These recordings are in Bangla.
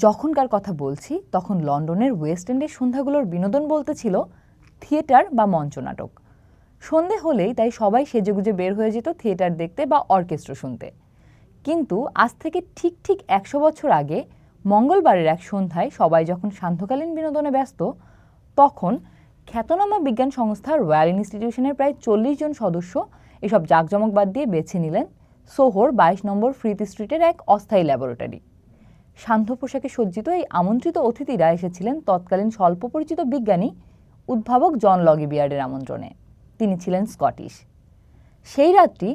যখনকার কথা বলছি, তখন লন্ডনের ওয়েস্ট এন্ডের সন্ধ্যাগুলোর বিনোদন বলতে ছিল থিয়েটার বা মঞ্চনাটক সন্ধে হলেই তাই সবাই সেজেগুজে বের হয়ে যেত থিয়েটার দেখতে বা অর্কেস্ট্রা শুনতে। কিন্তু আজ থেকে ঠিক ঠিক একশো বছর আগে মঙ্গলবারের এক সন্ধ্যায় সবাই যখন সান্ধ্যকালীন বিনোদনে ব্যস্ত, তখন খ্যাতনামা বিজ্ঞান সংস্থা রয়্যাল ইনস্টিটিউশনের প্রায় চল্লিশ জন সদস্য এসব জাঁকজমক বাদ দিয়ে বেছে নিলেন সোহর বাইশ নম্বর ফ্রিথ স্ট্রিটের এক অস্থায়ী ল্যাবরেটরি। শান্ত পোশাকে সজ্জিত এই আমন্ত্রিত অতিথিরা এসেছিলেন তৎকালীন স্বল্প পরিচিত বিজ্ঞানী উদ্ভাবক জন লগি বিয়ার্ডের আমন্ত্রণে। তিনি ছিলেন স্কটিশ। সেই রাতটি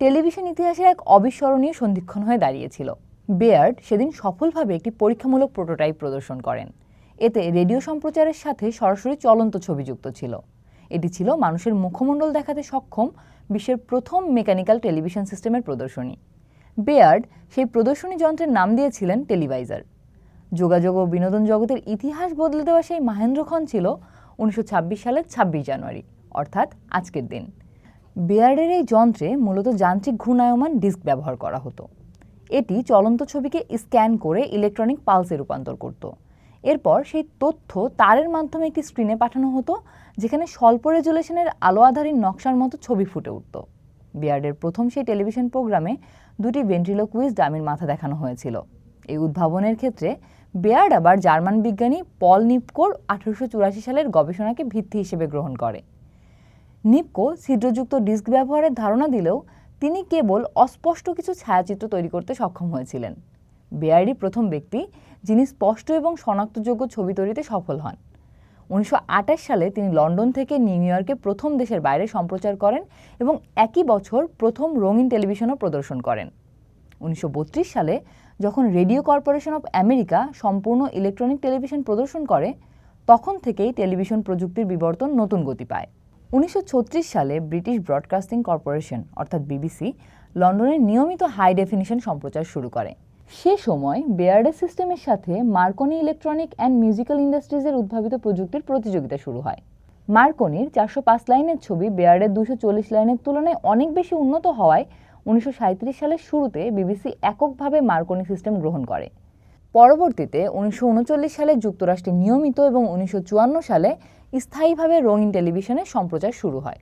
টেলিভিশন ইতিহাসের এক অবিস্মরণীয় সন্ধিক্ষণ হয়ে দাঁড়িয়েছিল। বেয়ার্ড সেদিন সফলভাবে একটি পরীক্ষামূলক প্রোটোটাইপ প্রদর্শন করেন। এতে রেডিও সম্প্রচারের সাথে সরাসরি চলন্ত ছবি যুক্ত ছিল। এটি ছিল মানুষের মুখমণ্ডল দেখাতে সক্ষম বিশ্বের প্রথম মেকানিক্যাল টেলিভিশন সিস্টেমের প্রদর্শনী। বেয়ার্ড সেই প্রদর্শনী যন্ত্রের নাম দিয়েছিলেন টেলিভাইজার। যোগাযোগ ও বিনোদন জগতের ইতিহাস বদলে দেওয়া সেই মাহেন্দ্রক্ষণ ছিল উনিশশো ছাব্বিশ সালের ছাব্বিশ জানুয়ারি, অর্থাৎ আজকের দিন। বেয়ার্ডের এই যন্ত্রে মূলত যান্ত্রিক ঘূর্ণায়মান ডিস্ক ব্যবহার করা হতো। এটি চলন্ত ছবিকে স্ক্যান করে ইলেকট্রনিক পালসে রূপান্তর করত। এরপর সেই তথ্য তারের মাধ্যমে একটি স্ক্রিনে পাঠানো হতো, যেখানে স্বল্প রেজুলেশনের আলো আধারীর নকশার মতো ছবি ফুটে উঠত। বিয়ার্ডের প্রথম সেই টেলিভিশন প্রোগ্রামে দুটি ভেন্ট্রিলোকুইজ ডামির মাথা দেখানো হয়েছিল। এই উদ্ভাবনের ক্ষেত্রে বেয়ার্ড আবার জার্মান বিজ্ঞানী পল নিপকোর আঠারোশো চুরাশি সালের গবেষণাকে ভিত্তি হিসেবে গ্রহণ করে। নিপকো ছিদ্রযুক্ত ডিস্ক ব্যবহারের ধারণা দিলেও তিনি কেবল অস্পষ্ট কিছু ছায়াচিত্র তৈরি করতে সক্ষম হয়েছিলেন। বেয়ার্ডই প্রথম ব্যক্তি যিনি স্পষ্ট এবং শনাক্তযোগ্য ছবি তৈরিতে সফল হন। উনিশশো আটাশ সালে তিনি লন্ডন থেকে নিউ ইয়র্কে প্রথম দেশের বাইরে সম্প্রচার করেন এবং একই বছর প্রথম রঙিন টেলিভিশনও প্রদর্শন করেন। উনিশশো বত্রিশ সালে যখন রেডিও কর্পোরেশন অফ আমেরিকা সম্পূর্ণ ইলেকট্রনিক টেলিভিশন প্রদর্শন করে, তখন থেকেই টেলিভিশন প্রযুক্তির বিবর্তন নতুন গতি পায়। উনিশশো ছত্রিশ সালে ব্রিটিশ ব্রডকাস্টিং কর্পোরেশন, অর্থাৎ বিবিসি, লন্ডনের নিয়মিত হাই ডেফিনিশন সম্প্রচার শুরু করে। সে সময় বেয়ার্ডের সিস্টেমের সাথে মার্কনি ইলেকট্রনিক অ্যান্ড মিউজিক্যাল ইন্ডাস্ট্রিজের উদ্ভাবিত প্রযুক্তির প্রতিযোগিতা শুরু হয়। মার্কনির চারশো পাঁচ লাইনের ছবি বেয়ার্ডের দুশো চল্লিশ লাইনের তুলনায় অনেক বেশি উন্নত হওয়ায় উনিশশো সালের শুরুতে বিবিসি এককভাবে মার্কনি সিস্টেম গ্রহণ করে। পরবর্তীতে উনিশশো উনচল্লিশ সালে যুক্তরাষ্ট্রে নিয়মিত এবং উনিশশো চুয়ান্ন সালে স্থায়ীভাবে রঙিন টেলিভিশনে সম্প্রচার শুরু হয়।